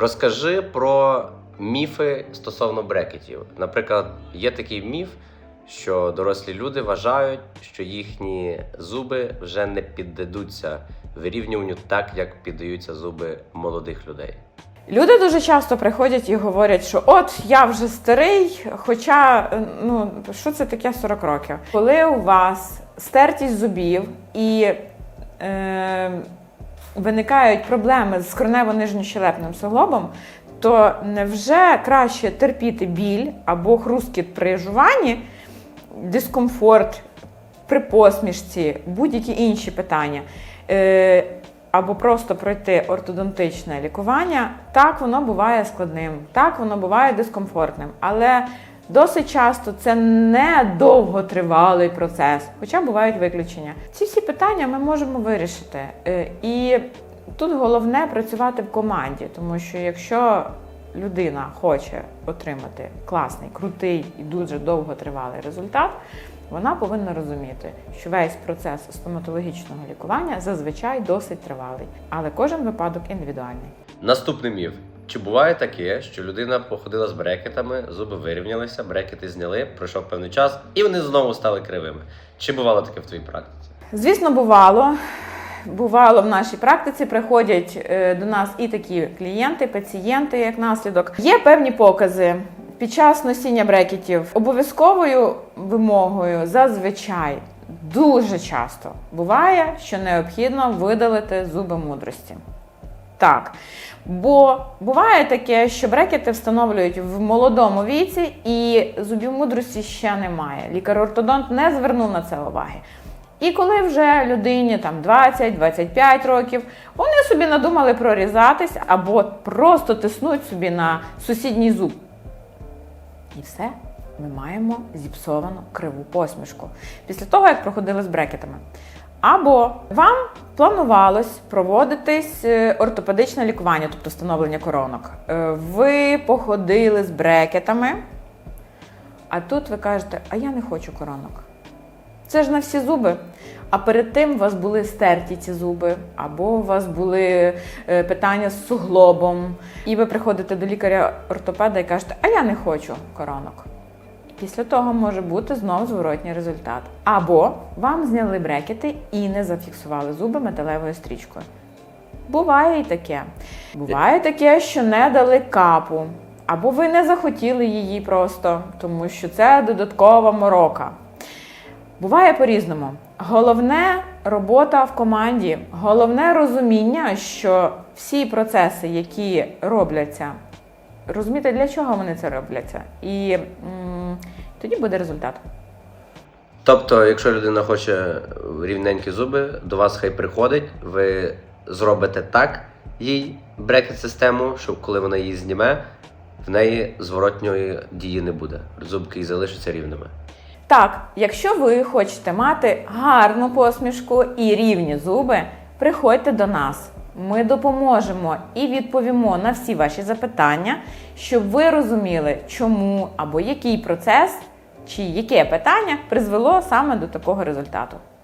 Розкажи про міфи стосовно брекетів. Наприклад, є такий міф, що дорослі люди вважають, що їхні зуби вже не піддадуться вирівнюванню так, як піддаються зуби молодих людей. Люди дуже часто приходять і говорять, що от я вже старий, хоча ну що це таке 40 років? Коли у вас стертість зубів і е, виникають проблеми з корнево-нижньощелепним суглобом, то невже краще терпіти біль або хрускіт при жуванні, дискомфорт при посмішці, будь-які інші питання. Е, або просто пройти ортодонтичне лікування, так воно буває складним, так воно буває дискомфортним, але досить часто це не довготривалий процес, хоча бувають виключення. Ці всі питання ми можемо вирішити. Е, І тут головне працювати в команді, тому що якщо людина хоче отримати класний, крутий і дуже довготривалий результат, вона повинна розуміти, що весь процес стоматологічного лікування зазвичай досить тривалий, але кожен випадок індивідуальний. Наступний міф. Чи буває таке, що людина походила з брекетами, зуби вирівнялися, брекети зняли, пройшов певний час, і вони знову стали кривими? Чи бувало таке в твоїй практиці? Звісно, бувало. Бувало в нашій практиці, приходять е, до нас і такі клієнти, пацієнти, як наслідок. Є певні покази. Під час носіння брекетів обов'язковою вимогою зазвичай дуже часто буває, що необхідно видалити зуби мудрості. Так. Бо буває таке, що брекети встановлюють в молодому віці, і зубів мудрості ще немає. Лікар-ортодонт не звернув на це уваги. І коли вже людині там 20-25 років, вони собі надумали прорізатись або просто тиснуть собі на сусідній зуб. І все, ми маємо зіпсовану криву посмішку після того, як проходили з брекетами. Або вам планувалось проводитись е, ортопедичне лікування, тобто встановлення коронок. Е, Ви походили з брекетами, а тут ви кажете, а я не хочу коронок. Це ж на всі зуби. А перед тим у вас були стерті ці зуби, або у вас були е, питання з суглобом, і ви приходите до лікаря-ортопеда і кажете, а я не хочу коронок. Після того може бути знову зворотній результат. Або вам зняли брекети і не зафіксували зуби металевою стрічкою. Буває і таке. Буває таке, що не дали капу, або ви не захотіли її просто, тому що це додаткова морока. Буває по-різному. Головне робота в команді, головне розуміння, що всі процеси, які робляться, розуміти, для чого вони це робляться, і тоді буде результат. Тобто, якщо людина хоче рівненькі зуби, до вас хай приходить, ви зробите так їй брекет-систему, щоб коли вона її зніме, в неї зворотньої дії не буде. Зубки і залишаться рівними. Так, якщо ви хочете мати гарну посмішку і рівні зуби, приходьте до нас. Ми допоможемо і відповімо на всі ваші запитання, щоб ви розуміли, чому або який процес чи яке питання призвело саме до такого результату.